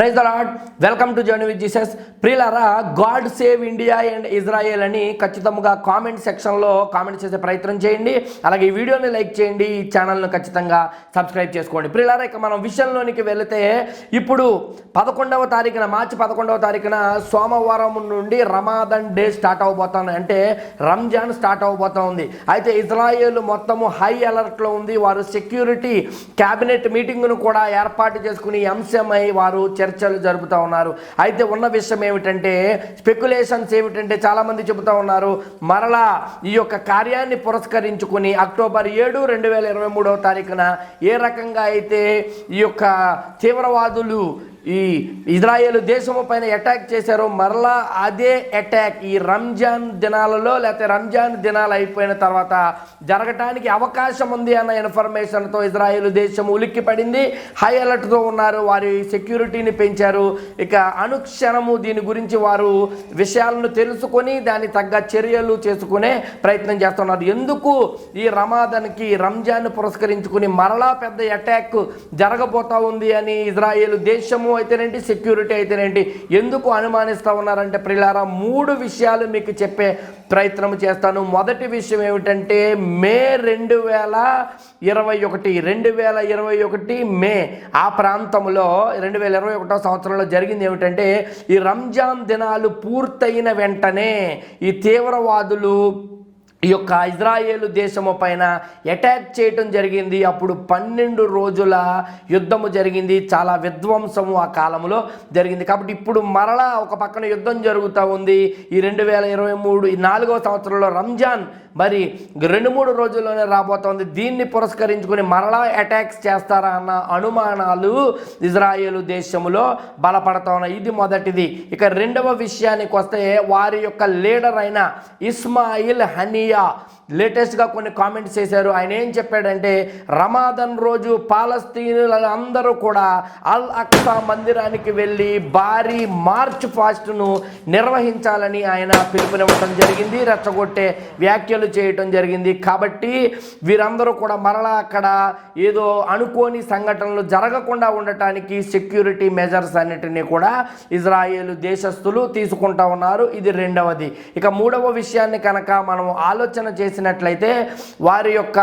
Praise the Lord welcome to journey with Jesus ప్రియులారా God save India and Israel అని ఖచ్చితంగా comment సెక్షన్లో comment చేసే ప్రయత్నం చేయండి. అలాగే ఈ వీడియోని లైక్ చేయండి. ఈ ఛానల్ను ఖచ్చితంగా సబ్స్క్రైబ్ చేసుకోండి. ప్రియులారా ఇక మనం విషయంలోనికి వెళితే ఇప్పుడు పదకొండవ తారీఖున మార్చి పదకొండవ తారీఖున సోమవారం నుండి రమాదన్ డే స్టార్ట్ అవబోతాను అంటే రంజాన్ స్టార్ట్ అవబోతా ఉంది అయితే ఇజ్రాయెల్ మొత్తము హై అలర్ట్లో ఉంది. వారు సెక్యూరిటీ క్యాబినెట్ మీటింగ్ను కూడా ఏర్పాటు చేసుకుని ఎంసీఎంఐ వారు వారు చర్చలు జరుపుతూ ఉన్నారు. అయితే ఉన్న విషయం ఏమిటంటే స్పెక్యులేషన్స్ ఏమిటంటే చాలామంది చెబుతూ ఉన్నారు మరలా ఈ యొక్క కార్యాన్ని పురస్కరించుకుని అక్టోబర్ ఏడు రెండు వేల ఇరవై మూడవ తారీఖున ఏ రకంగా అయితే ఈ యొక్క తీవ్రవాదులు ఈ ఇజ్రాయేల్ దేశము పైన అటాక్ చేశారో మరలా అదే అటాక్ ఈ రంజాన్ దినాలలో లేకపోతే రంజాన్ దినాలు అయిపోయిన తర్వాత జరగటానికి అవకాశం ఉంది అన్న ఇన్ఫర్మేషన్తో ఇజ్రాయేల్ దేశం ఉలిక్కి పడింది. హై అలర్ట్తో ఉన్నారు. వారి సెక్యూరిటీని పెంచారు. ఇక అనుక్షణము దీని గురించి వారు విషయాలను తెలుసుకొని దాని తగ్గ చర్యలు చేసుకునే ప్రయత్నం చేస్తున్నారు. ఎందుకు ఈ రమాదానికి రంజాన్ పురస్కరించుకుని మరలా పెద్ద అటాక్ జరగబోతా ఉంది అని ఇజ్రాయేల్ దేశము అయితేనేంటి? సెక్యూరిటీ అయితేనేంటి? ఎందుకు అనుమానిస్తూ ఉన్నారంటే ప్రిలారా మూడు విషయాలు మీకు చెప్పే ప్రయత్నం చేస్తాను. మొదటి విషయం ఏమిటంటే మే రెండు వేల ఇరవై ఒకటి రెండు వేల ఇరవై ఒకటి మే ఆ ప్రాంతంలో రెండు వేల ఇరవై ఒకటో సంవత్సరంలో జరిగింది ఏమిటంటే ఈ రంజాన్ దినాలు పూర్తయిన వెంటనే ఈ తీవ్రవాదులు ఈ యొక్క ఇజ్రాయేలు దేశము పైన అటాక్ చేయటం జరిగింది. అప్పుడు పన్నెండు రోజుల యుద్ధము జరిగింది. చాలా విధ్వంసము ఆ కాలంలో జరిగింది. కాబట్టి ఇప్పుడు మరలా ఒక పక్కన యుద్ధం జరుగుతూ ఉంది. ఈ రెండు వేల ఇరవై మూడు ఈ నాలుగవ సంవత్సరంలో రంజాన్ మరి రెండు మూడు రోజుల్లోనే రాబోతోంది దీన్ని పురస్కరించుకొని మరలా అటాక్స్ చేస్తారా అన్న అనుమానాలు ఇజ్రాయేలు దేశంలో బలపడతా ఉన్నాయి. ఇది మొదటిది. ఇక రెండవ విషయానికి వస్తే వారి యొక్క లీడర్ అయిన ఇస్మాయిల్ హనీ మీడియా లేటెస్ట్గా కొన్ని కామెంట్స్ చేశారు. ఆయన ఏం చెప్పాడంటే రమాదన్ రోజు పాలస్తీనుల అందరూ కూడా అల్ అక్సా మందిరానికి వెళ్ళి భారీ మార్చ్ ఫాస్ట్ను నిర్వహించాలని ఆయన పిలుపునివ్వడం జరిగింది. రెచ్చగొట్టే వ్యాఖ్యలు చేయటం జరిగింది. కాబట్టి వీరందరూ కూడా మరలా అక్కడ ఏదో అనుకోని సంఘటనలు జరగకుండా ఉండటానికి సెక్యూరిటీ మెజర్స్ అన్నిటినీ కూడా ఇజ్రాయేల్ దేశస్థులు తీసుకుంటా ఉన్నారు. ఇది రెండవది. ఇక మూడవ విషయాన్ని కనుక మనం ఆలోచన చేసినట్లయితే వారి యొక్క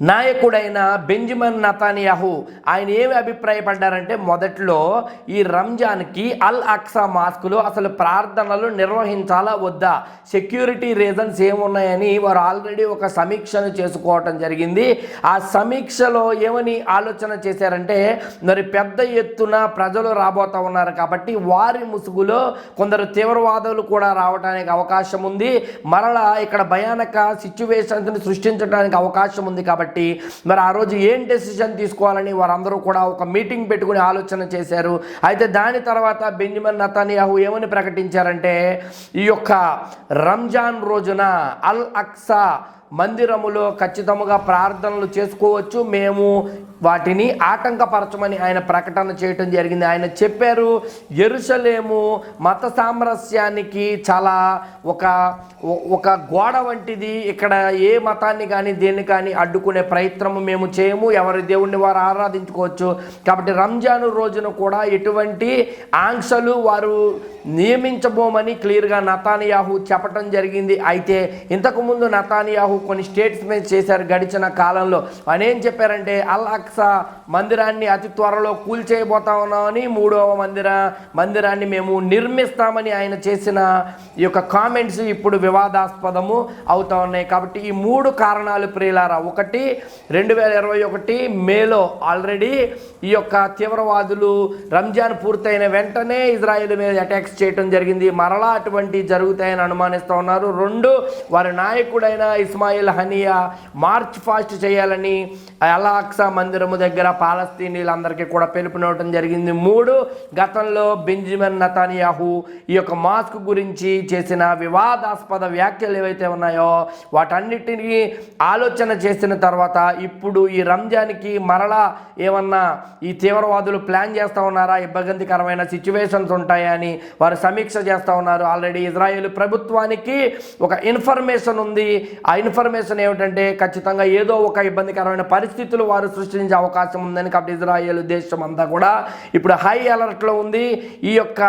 నాయకుడైన బెంజమిన్ నతానియాహు ఆయన ఏమి అభిప్రాయపడ్డారంటే మొదట్లో ఈ రంజాన్కి అల్ అక్సా మాస్కులు అసలు ప్రార్థనలు నిర్వహించాలా వద్దా? సెక్యూరిటీ రీజన్స్ ఏమున్నాయని వారు ఆల్రెడీ ఒక సమీక్షను చేసుకోవటం జరిగింది. ఆ సమీక్షలో ఏమని ఆలోచన చేశారంటే మరి పెద్ద ఎత్తున ప్రజలు రాబోతా ఉన్నారు కాబట్టి వారి ముసుగులో కొందరు తీవ్రవాదులు కూడా రావడానికి అవకాశం ఉంది. మరలా ఇక్కడ భయానక సిచ్యువేషన్స్ని సృష్టించడానికి అవకాశం ఉంది కాబట్టి కాబట్టి మరి ఆ రోజు ఏం డెసిషన్ తీసుకోవాలని వారందరూ కూడా ఒక మీటింగ్ పెట్టుకుని ఆలోచన చేశారు. అయితే దాని తర్వాత బెంజమిన్ నతానియాహు ఏమని ప్రకటించారంటే ఈ యొక్క రంజాన్ రోజున అల్ అక్సా మందిరములో ఖచ్చితముగా ప్రార్థనలు చేసుకోవచ్చు. మేము వాటిని ఆటంకపరచమని ఆయన ప్రకటన చేయటం జరిగింది. ఆయన చెప్పారు ఎరుసలేము మత సామరస్యానికి చాలా ఒక ఒక గోడ వంటిది. ఇక్కడ ఏ మతాన్ని కానీ దేన్ని కానీ అడ్డుకునే ప్రయత్నము మేము చేయము. ఎవరి దేవుణ్ణి వారు ఆరాధించుకోవచ్చు. కాబట్టి రంజాను రోజున కూడా ఎటువంటి ఆంక్షలు వారు నియమించబోమని క్లియర్గా నతానియాహు చెప్పటం జరిగింది. అయితే ఇంతకుముందు నతానియాహు కొన్ని స్టేట్మెంట్స్ చేశారు గడిచిన కాలంలో. ఆయన ఏం చెప్పారంటే అల్ మందిరాన్ని అతి త్వరలో కూల్చేయబోతా ఉన్నామని మూడవ మందిర మందిరాన్ని మేము నిర్మిస్తామని ఆయన చేసిన ఈ యొక్క కామెంట్స్ ఇప్పుడు వివాదాస్పదము అవుతా ఉన్నాయి. కాబట్టి ఈ మూడు కారణాలు ప్రియులారా ఒకటి రెండు వేల ఇరవై ఒకటి మేలో ఆల్రెడీ ఈ యొక్క తీవ్రవాదులు రంజాన్ పూర్తయిన వెంటనే ఇజ్రాయెల్ మీద అటాక్స్ చేయటం జరిగింది. మరలా అటువంటి జరుగుతాయని అనుమానిస్తూ ఉన్నారు. రెండు వారి నాయకుడైన ఇస్మాయిల్ హనియా మార్చ్ ఫాస్ట్ చేయాలని అలాక్సా మందిరము దగ్గర పాలస్తీనీలందరికీ కూడా పిలుపునివ్వడం జరిగింది. మూడు గతంలో బెంజమిన్ నతానియాహు ఈ యొక్క మాస్క్ గురించి చేసిన వివాదాస్పద వ్యాఖ్యలు ఏవైతే ఉన్నాయో వాటన్నిటినీ ఆలోచన చేసిన తర్వాత ఇప్పుడు ఈ రంజాన్కి మరలా ఏమన్నా ఈ తీవ్రవాదులు ప్లాన్ చేస్తూ ఉన్నారా? ఇబ్బందికరమైన సిచ్యువేషన్స్ ఉంటాయని వారు సమీక్ష చేస్తూ ఉన్నారు. ఆల్రెడీ ఇజ్రాయేల్ ప్రభుత్వానికి ఒక ఇన్ఫర్మేషన్ ఉంది. ఆ ఇన్ఫర్మేషన్ ఏమిటంటే ఖచ్చితంగా ఏదో ఒక ఇబ్బందికరమైన పరిస్థితులు వారు సృష్టించారు విస్తరించే అవకాశం ఉందని కాబట్టి ఇజ్రాయేల్ దేశం అంతా కూడా ఇప్పుడు హై అలర్ట్లో ఉంది. ఈ యొక్క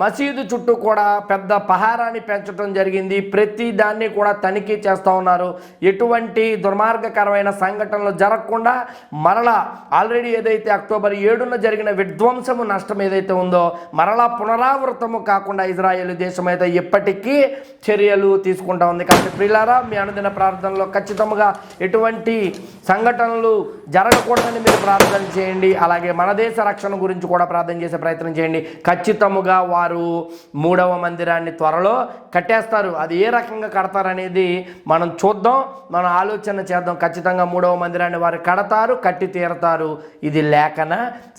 మసీదు చుట్టూ కూడా పెద్ద పహారాన్ని పెంచడం జరిగింది. ప్రతి దాన్ని కూడా తనిఖీ చేస్తూ ఉన్నారు. ఎటువంటి దుర్మార్గకరమైన సంఘటనలు జరగకుండా మరలా ఆల్రెడీ ఏదైతే అక్టోబర్ ఏడున జరిగిన విధ్వంసము నష్టం ఏదైతే ఉందో మరలా పునరావృతము కాకుండా ఇజ్రాయేల్ దేశం అయితే ఇప్పటికీ చర్యలు తీసుకుంటా ఉంది. కాబట్టి ప్రిలారా మీ అనుదిన ప్రార్థనలో ఖచ్చితంగా ఎటువంటి సంఘటనలు జరగకూడదని మీరు ప్రార్థన చేయండి. అలాగే మన దేశ రక్షణ గురించి కూడా ప్రార్థన చేసే ప్రయత్నం చేయండి. ఖచ్చితముగా వారు మూడవ మందిరాన్ని త్వరలో కట్టేస్తారు. అది ఏ రకంగా కడతారనేది మనం చూద్దాం మనం ఆలోచన చేద్దాం. ఖచ్చితంగా మూడవ మందిరాన్ని వారు కడతారు కట్టి తీరతారు. ఇది లేఖన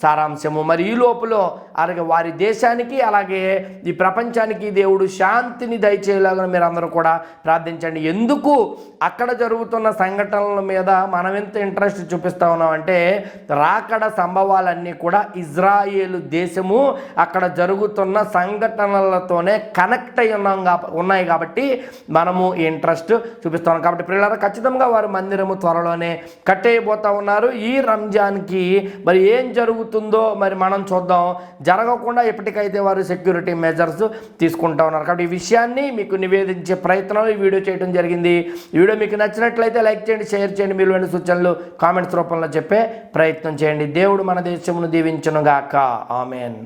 సారాంశము. మరి ఈ లోపల అలాగే వారి దేశానికి అలాగే ఈ ప్రపంచానికి దేవుడు శాంతిని దయచేయలాగా మీరు అందరూ కూడా ప్రార్థించండి. ఎందుకు? అక్కడ జరుగుతున్న సంఘటనల మీద మనం ఎంత ఇంట్రెస్ట్ చూపిస్తా ఉన్నామంటే రాకడ సంభవాలన్నీ కూడా ఇజ్రాయేలు దేశము అక్కడ జరుగుతున్న సంఘటనలతోనే కనెక్ట్ అయి ఉన్నాం ఉన్నాయి కాబట్టి మనము ఈ ఇంట్రెస్ట్ చూపిస్తాం కాబట్టి పిల్లలు ఖచ్చితంగా వారు మందిరము త్వరలోనే కట్టేయబోతూ ఉన్నారు. ఈ రంజాన్కి మరి ఏం జరుగుతుందో మరి మనం చూద్దాం. జరగకుండా ఎప్పటికైతే వారు సెక్యూరిటీ మెజర్స్ తీసుకుంటా ఉన్నారు. కాబట్టి ఈ విషయాన్ని మీకు నివేదించే ప్రయత్నాలు ఈ వీడియో చేయడం జరిగింది. ఈ వీడియో మీకు నచ్చినట్లయితే లైక్ చేయండి షేర్ చేయండి. మీరు సూచనలు కామెంట్స్ రూపంలో చెప్పే ప్రయత్నం చేయండి. దేవుడు మన దేశమును దీవించునుగాక. ఆమెన్.